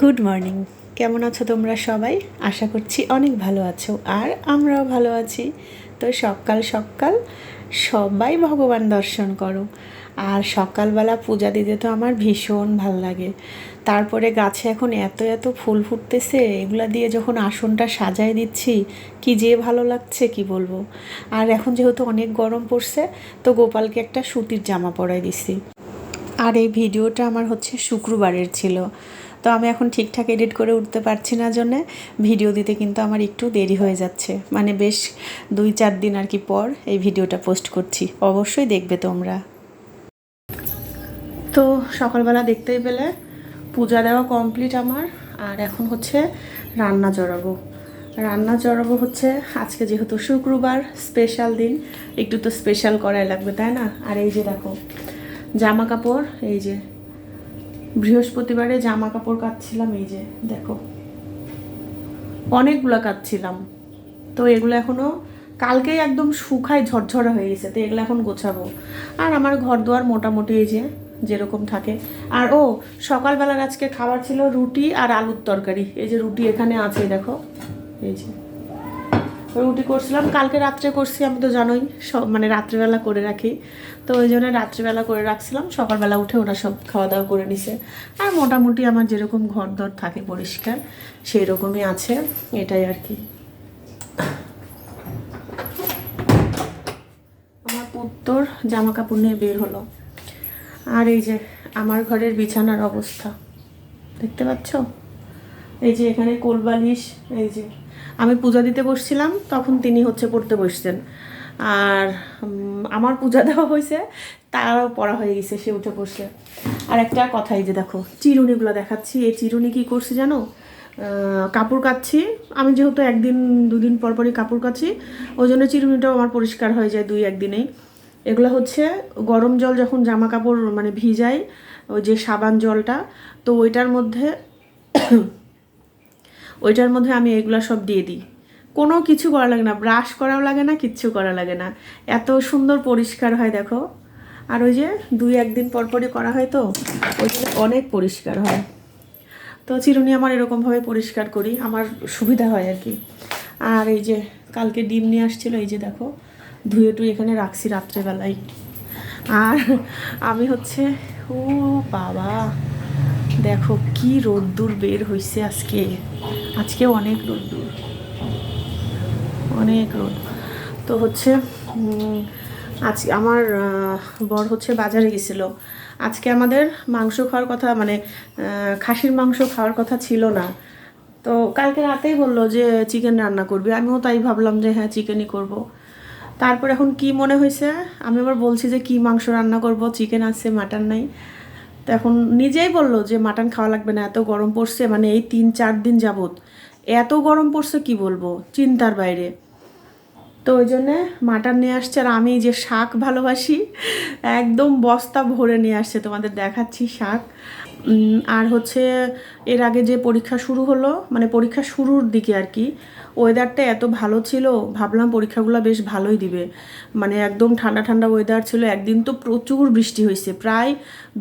Good morning কেমন আছো তোমরা সবাই? আশা করছি অনেক ভালো আছো, আর আমরাও ভালো আছি। তো সকাল সকাল সবাই ভগবান দর্শন করো। আর সকালবেলা পূজা দিতে তো আমার ভীষণ ভালো লাগে। তারপরে গাছে এখন এত এত ফুল ফুটতেছে, এগুলা দিয়ে যখন আসনটা সাজায় দিচ্ছি, কি যে ভালো লাগছে, কি বলব? আর এখন যেহেতু অনেক গরম পড়ছে, তো গোপালকে একটা সুতির জামা পরাই দিছি। আর এই ভিডিওটা আমার হচ্ছে শুক্রবারের ছিল। তো আমি এখন ঠিকঠাক এডিট করে উঠতে পারছি না জন্যে। ভিডিও দিতে কিন্তু আমার একটু দেরি হয়ে যাচ্ছে। মানে বেশ দুই চার দিন আর কি পর এই ভিডিওটা পোস্ট করছি। অবশ্যই দেখবে তোমরা। তো সকালবেলা দেখতেই পেলে পূজা দেওয়া কমপ্লিট আমার। আর এখন হচ্ছে রান্না জড়াবো। রান্না জড়াবো হচ্ছে আজকে যেহেতু শুক্রবার স্পেশাল দিন, একটু তো স্পেশাল করাই লাগবে, তাই না? আর এই যে দেখো জামা কাপড় এই যে বৃহস্পতিবারে জামা কাপড় কাচ্ছিলাম এই যে, দেখো। অনেকগুলো কাচ্ছিলাম তো এগুলো এখনও কালকেই একদম শুকায়, ঝরঝরা হয়ে গেছে, তো এগুলো এখন গোছাবো। আর আমার ঘর দুয়ার মোটামুটি এই যে, যেরকম থাকে। আর ও, সকালবেলার আজকে খাবার ছিল রুটি আর আলুর তরকারি। এই যে রুটি এখানে আছে, দেখো। এই যে। রুটি করছিলাম। কালকে রাত্রে করছি, আমি তো জানোই, সব মানে রাত্রিবেলা করে রাখি। তো ওই জন্য রাত্রিবেলা করে রাখছিলাম, সকালবেলা উঠে ওরা সব খাওয়া দাওয়া করে নিছে। আর মোটামুটি আমার যেরকম ঘর দর থাকে পরিষ্কার সেই রকমই আছে, এটাই আর কি। আমার পুত্তর জামা কাপড় নিয়ে বের হলো। আর এই যে, আমার ঘরের বিছানার অবস্থা। দেখতে পাচ্ছ? এই যে এখানে কোলবালিশ এই যে। আমি পূজা দিতে বসছিলাম, তখন তিনি হচ্ছে পড়তে বসছেন। আর আমার পূজা দেওয়া হয়েছে, তারও পড়া হয়ে গেছে, সে উঠে বসে আর একটা কথা, এই যে দেখো, চিরুনিগুলো দেখাচ্ছি। এই চিরুনি কি করছি জানো? কাপড় কাচ্ছি। আমি যেহেতু একদিন, দুদিন পর পরই কাপড় কাচ্ছি, ওই জন্য চিরুনিটাও আমার পরিষ্কার হয়ে যায় দুই একদিনেই। এগুলো হচ্ছে গরম জল যখন জামা কাপড় মানে ভিজাই, ওই যে সাবান জলটা, তো ওইটার মধ্যে ওইটার মধ্যে আমি এগুলো সব দিয়ে দিই। কোনো কিছু করা লাগে না ব্রাশ করাও লাগে না, কিচ্ছু করা লাগে না। এত সুন্দর পরিষ্কার হয় দেখো। আর ওই যে দুই একদিন পর পরই করা হয় তো ওই অনেক পরিষ্কার হয়। তো চিরুনি আমার এরকমভাবে পরিষ্কার করি, আমার সুবিধা হয় আর কি। আর এই যে কালকে ডিম নিয়ে আসছিল, এই যে দেখো, ধুয়ে টুয়ে এখানে রাখছি রাত্রেবেলায়। আর আমি হচ্ছে, ও বাবা! দেখো কি রোদ্দুর বের হয়েছে আজকে। আজকে অনেক রোদ্দুর। অনেক রোদ। তো হচ্ছে আজ আমার বর হচ্ছে বাজারে গেছিল। আজকে আমাদের মাংস খাওয়ার কথা মানে খাসির মাংস খাওয়ার কথা ছিল না। তো কালকে রাতেই বলল যে চিকেন রান্না করবে। আমিও তাই ভাবলাম যে হ্যাঁ চিকেনই করব। তারপর এখন কি মনে হয়েছে আমি আবার বলছি যে, কি মাংস রান্না করব? চিকেন আছে মাটন নাই। তো এখন নিজেই বলল যে মাটন খাওয়া লাগবে না, এত গরম পড়ছে মানে এই তিন চার দিন যাবৎ। এত গরম পড়ছে কি বলব? চিন্তার বাইরে। তো ওই জন্যে মাটন নিয়ে আসছে আর আমি যে শাক ভালোবাসি, একদম বস্তা ভরে নিয়ে আসছে। তোমাদের দেখাচ্ছি শাক। আর হচ্ছে এর আগে যে পরীক্ষা শুরু হলো মানে পরীক্ষা শুরুর দিকে আর কি ওয়েদারটা এত ভালো ছিল, ভাবলাম পরীক্ষাগুলো বেশ ভালোই দিবে। মানে একদম ঠান্ডা ঠান্ডা ওয়েদার ছিল, একদিন তো প্রচুর বৃষ্টি হয়েছে, প্রায়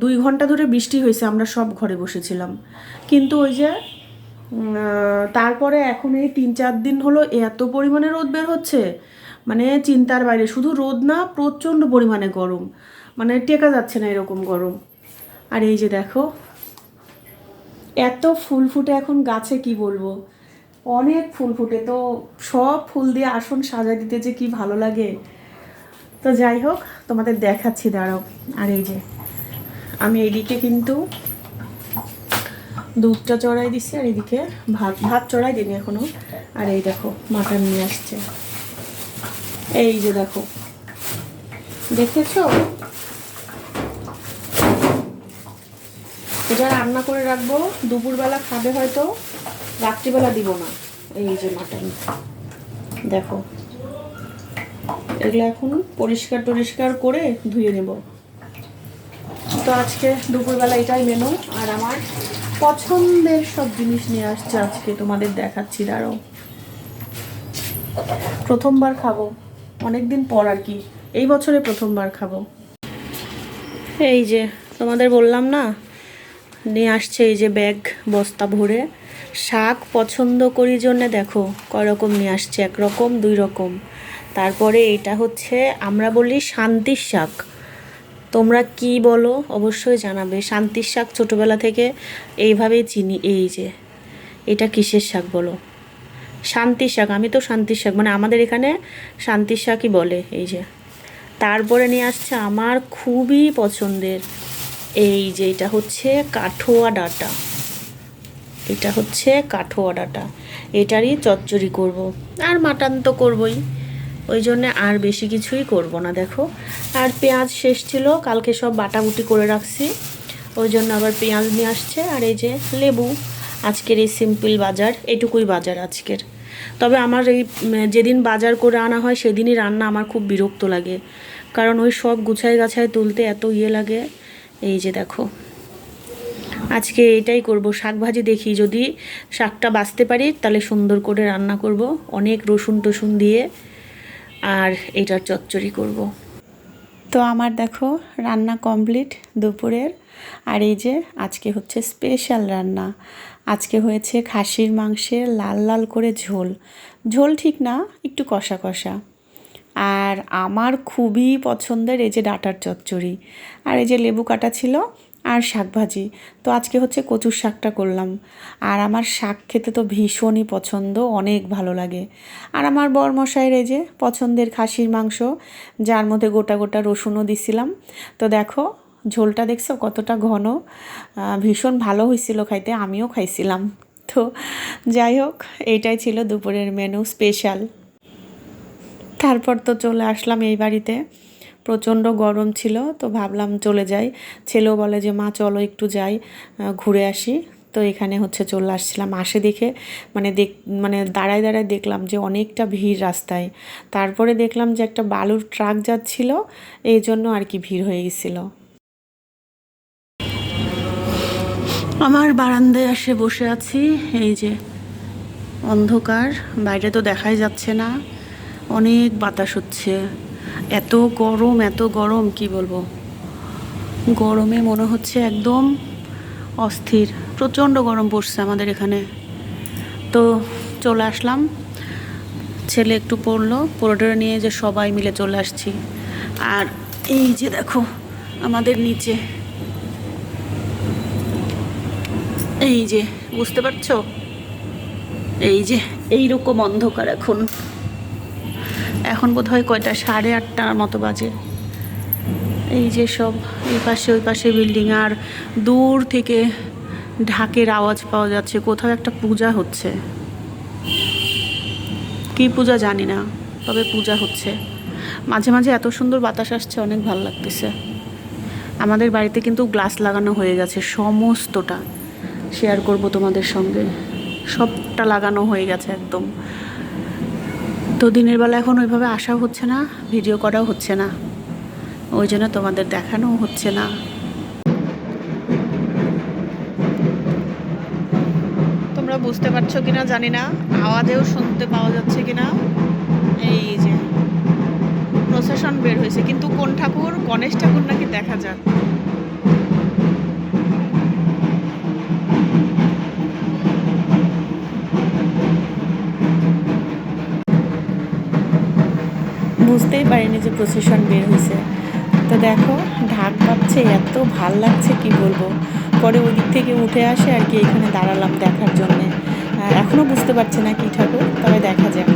দুই ঘণ্টা ধরে বৃষ্টি হয়েছে, আমরা সব ঘরে বসেছিলাম। কিন্তু ওই যে তারপরে এখন এই তিন চার দিন হলো এত পরিমাণে রোদ বের হচ্ছে মানে চিন্তার বাইরে, শুধু রোদ না, প্রচণ্ড পরিমাণে গরম মানে টেকা যাচ্ছে না এরকম গরম। আর এই যে দেখো এত ফুল ফুটে এখন গাছে কি বলব? অনেক ফুল ফুটে তো সব ফুল দিয়ে আসন সাজা দিতে যে কি ভালো লাগে। তো যাই হোক, তোমাদের দেখাচ্ছি, দাঁড়াও। আর এই যে, আমি এইদিকে কিন্তু দুধটা চড়াই দিছি, আর এদিকে ভাত ভাত চড়াই দিনি এখনও। আর এই দেখো, মাটন নিয়ে আসছে। এই যে দেখো, দেখেছ? এটা রান্না করে রাখব। দুপুরবেলা খাবে হয়তো, রাত্রিবেলা দিব না। এই যে মাটন দেখো। এগুলো এখন পরিষ্কার টরিষ্কার করে ধুয়ে নেব। তো আজকে দুপুরবেলা এটাই মেনু আর আমার পছন্দের সব জিনিস নিয়ে আসছে আজকে, তোমাদের দেখাচ্ছি, দাঁড়াও। প্রথমবার খাব। অনেকদিন পর আর কি। এই বছরে প্রথমবার খাব। এই যে, তোমাদের বললাম না নিয়ে আসছে এই যে ব্যাগ, বস্তা ভরে। শাক পছন্দ করি জন্যে দেখো কয় রকম নিয়ে আসছে এক রকম দুই রকম তারপরে এটা হচ্ছে, আমরা বলি শান্তির শাক। তোমরা কি বলো? অবশ্যই জানাবে। শান্তির শাক ছোটোবেলা থেকে এইভাবেই চিনি, এই যে, এটা কিসের শাক বলো? শান্তির শাক, আমি তো শান্তির শাক মানে আমাদের এখানে শান্তির শাকই বলে, এই যে। তারপরে নিয়ে আসছে আমার খুবই পছন্দের এই যে এটা হচ্ছে কাঠোয়া ডাটা। এটা হচ্ছে কাঠোয়া ডাটা। এটারই চচ্চড়ি করব। আর মাটন তো করবই। ওই জন্য আর বেশি কিছুই করব না, দেখো। আর পেঁয়াজ শেষ ছিল, কালকে সব বাটাবুটি করে রাখছি। ওই জন্য আবার পেঁয়াজ নিয়ে আসছে। আর এই যে লেবু, আজকের এই সিম্পল বাজার, এটুকুই বাজার আজকের। তবে আমার এই যেদিন বাজার করে আনা হয়, সেদিনই রান্না আমার খুব বিরক্ত লাগে। কারণ ওই সব গুছাই গাছায় তুলতে এত ইয়ে লাগে। এই যে দেখো। আজকে এটাই করব শাক ভাজি দেখি। যদি শাকটা বাঁচতে পারি, তাহলে সুন্দর করে রান্না করব, অনেক রসুন টসুন দিয়ে, আর এটার চচ্চড়ি করব। তো আমার দেখো, রান্না কমপ্লিট দুপুরের। আর এই যে আজকে হচ্ছে স্পেশাল রান্না। আজকে হয়েছে খাসির মাংসের লাল লাল করে ঝোল। ঝোল ঠিক না, একটু কষা কষা। আর আমার খুবই পছন্দের এই যে ডাটার চচ্চড়ি আর এই যে লেবু কাটা ছিল আর শাক ভাজি তো আজকে হচ্ছে কচুর শাকটা করলাম। আর আমার শাক খেতে তো ভীষণই পছন্দ, অনেক ভালো লাগে। আর আমার বরমশাইয়ের এই যে পছন্দের খাসির মাংস, যার মধ্যে গোটা গোটা রসুনও দিছিলাম। তো দেখো, ঝোলটা দেখছ কতটা ঘন? ভীষণ ভালো হয়েছিল খাইতে, আমিও খাইছিলাম। তো যাই হোক, এইটাই ছিল দুপুরের মেনু স্পেশাল তারপর তো চলে আসলাম এই বাড়িতে। প্রচণ্ড গরম ছিল, তো ভাবলাম চলে যাই। ছেলেও বলে যে, মা, চলো একটু যাই ঘুরে আসি। তো এখানে হচ্ছে চলে আসছিলাম। আসে দেখে মানে দেখ মানে দাঁড়ায় দাঁড়ায় দেখলাম যে, অনেকটা ভিড় রাস্তায়। তারপরে দেখলাম যে, একটা বালুর ট্রাক যাচ্ছিল, এই জন্য আর কি ভিড় হয়ে গেছিল। আমার বারান্দায় এসে বসে আছি, এই যে অন্ধকার, বাইরে তো দেখাই যাচ্ছে না। অনেক বাতাস হচ্ছে। এত গরম এত গরম, কি বলব? গরমে মনে হচ্ছে একদম অস্থির। প্রচণ্ড গরম পড়ছে আমাদের এখানে। তো চলে আসলাম। ছেলে একটু পড়ল। পড়োটা নিয়ে যে সবাই মিলে চলে আসছি। আর এই যে দেখো, আমাদের নিচে। এই যে, বুঝতে পারছ? এই যে, এইরকম অন্ধকার এখন। এখন বোধ হয় কয়টা? সাড়ে আটটার মতো বাজে। এই যে সব, এই পাশে, ওই পাশে বিল্ডিং। আর দূর থেকে ঢাকের আওয়াজ পাওয়া যাচ্ছে। কোথাও একটা পূজা হচ্ছে। কি পূজা জানি না, তবে পূজা হচ্ছে। মাঝে মাঝে এত সুন্দর বাতাস আসছে, অনেক ভালো লাগতেছে। আমাদের বাড়িতে কিন্তু গ্লাস লাগানো হয়ে গেছে সমস্তটা। শেয়ার করব তোমাদের সঙ্গে। সবটা লাগানো হয়ে গেছে একদম। তো দিনের বেলা এখন ওইভাবে আসাও হচ্ছে না ভিডিও করাও হচ্ছে না। ওই জন্য তোমাদের দেখানোও হচ্ছে না। তোমরা বুঝতে পারছ কিনা জানি না, আওয়াজেও শুনতে পাওয়া যাচ্ছে কিনা। এই যে প্রসেশন বের হয়েছে। কিন্তু কোন ঠাকুর? গণেশ ঠাকুর নাকি দেখা যাক। বুঝতেই পারিনি যে প্রসেশন বের হয়েছে। তো দেখো, ঢাক পাচ্ছে এত ভালো লাগছে, কি বলব? পরে ওই দিক থেকে উঠে আসে আর কি এখানে দাঁড়ালাম দেখার জন্যে। এখনও বুঝতে পারছি না কি ঠাকুর, তবে দেখা যাক।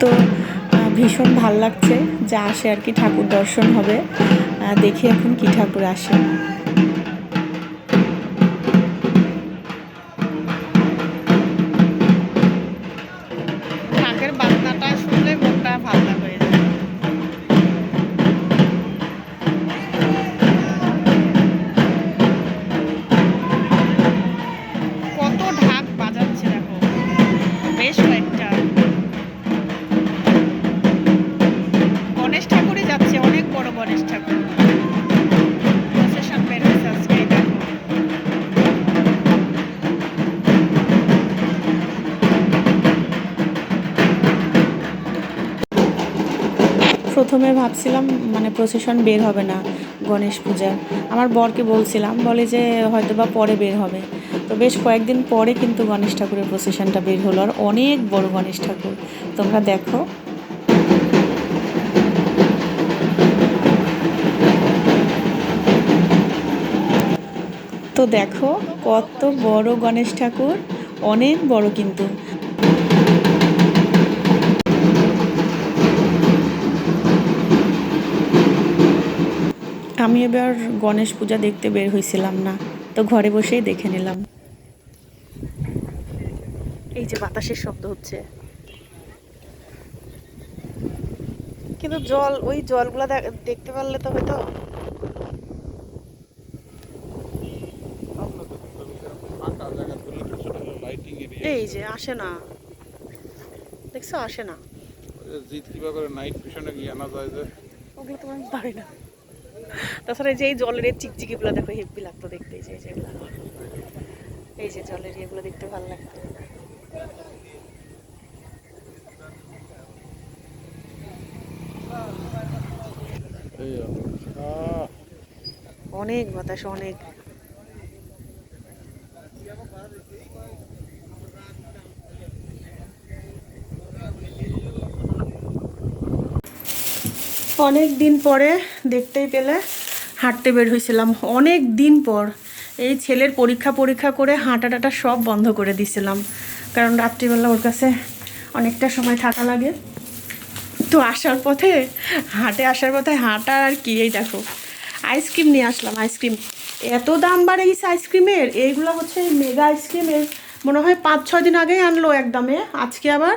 তো ভীষণ ভালো লাগছে যা আসে আর কি ঠাকুর দর্শন হবে। দেখি এখন কি ঠাকুর আসে। প্রথমে ভাবছিলাম মানে প্রসেশন বের হবে না গণেশ পূজার। আমার বরকে বলছিলাম, বলে যে হয়তো বা পরে বের হবে। তো বেশ কয়েকদিন পরে কিন্তু গণেশ ঠাকুরের প্রসেশনটা বের হলো, আর অনেক বড় গণেশ ঠাকুর। তোমরা দেখো। তো দেখো, কত বড় গণেশ ঠাকুর, অনেক বড় কিন্তু। আমি এবার গণেশ পূজা দেখতে বের হয়েছিলাম না, তো ঘরে বসেই দেখে নিলাম। এই যে বাতাসের শব্দ হচ্ছে। কিন্তু জল, ওই জলগুলা দেখ- দেখতে পারলে তো এই যে আসে না। দেখছ আসে না। জিত কিবা করে নাইট ভিশনে গিয়ে আনা যায় যে? ওগুলো তো আমি পারি না। তাছাড়া এই যে এই জলের এই চিকচিকিগুলো দেখো হেব্বি লাগতো দেখতে এই যে এই যেগুলো এই যে জলের এগুলো দেখতে ভালো লাগতো। অনেক বাতাস অনেক। অনেক দিন পরে দেখতেই পেলে হাঁটতে বের হয়েছিলাম। অনেক দিন পর এই ছেলের পরীক্ষা পরীক্ষা করে হাঁটা টাটা সব বন্ধ করে দিয়েছিলাম কারণ রাত্রিবেলা ওর কাছে অনেকটা সময় থাকা লাগে। তো আসার পথে, হাটে আসার পথে হাঁটা আর কি, এই দেখো। আইসক্রিম নিয়ে আসলাম, আইসক্রিম। এত দাম বাড়ে গেছে আইসক্রিমের? এইগুলো হচ্ছে মেগা আইসক্রিমের। মনে হয় পাঁচ, ছয় দিন আগেই আনলো এক দামে। আজকে আবার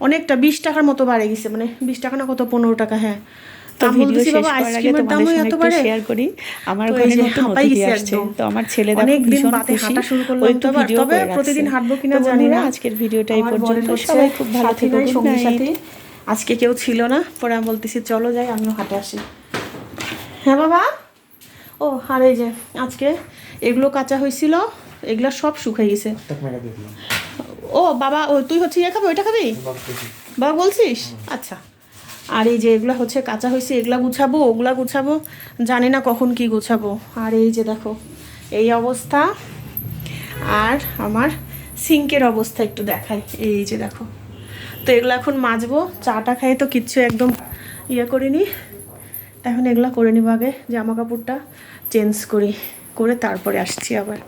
অনেকটা বিশ টাকার মতো বাড়ে গেছে। মানে বিশ টাকা না কত? পনেরো টাকা হ্যাঁ। তো ভিডিও শেষ করার আগে তোমাদের সঙ্গে একটু শেয়ার করি। আমার ঘরে নতুন অতিথি আসছে তো আমার ছেলে দেখো ভীষণ খুশি। ও একটু ভিডিও করে প্রতিদিন হাঁটবো কিনা জানি না। আজকের ভিডিওটা এই পর্যন্ত সবাই খুব ভালো থেকো নাই, গুড নাইট আজকে কেউ ছিল না পরে আমি বলতেছি চলো যাই আমিও হাঁটে আসি। হ্যাঁ বাবা? ও আর এই যে আজকে এগুলো কাঁচা হয়েছিল এগুলো সব শুকিয়ে গেছে। ও বাবা ও তুই হচ্ছে ইয়ে খাবি ওইটা খাবি? বাবা বলছিস? আচ্ছা। আর এই যে এগুলা হচ্ছে কাঁচা হয়েছে, এগুলা গুছাবো, ওগুলা গুছাবো, জানি না কখন কি গুছাবো। আর এই যে দেখো, এই অবস্থা। আর আমার সিঙ্কের অবস্থা একটু দেখাই। এই যে দেখো, তো এগুলো এখন মাজবো, চাটা খাই তো কিচ্ছু একদম ইয়ে করিনি। এখন এগুলা করে নিব আগে জামা কাপড়টা চেঞ্জ করি, করে তারপরে আসছি আবার।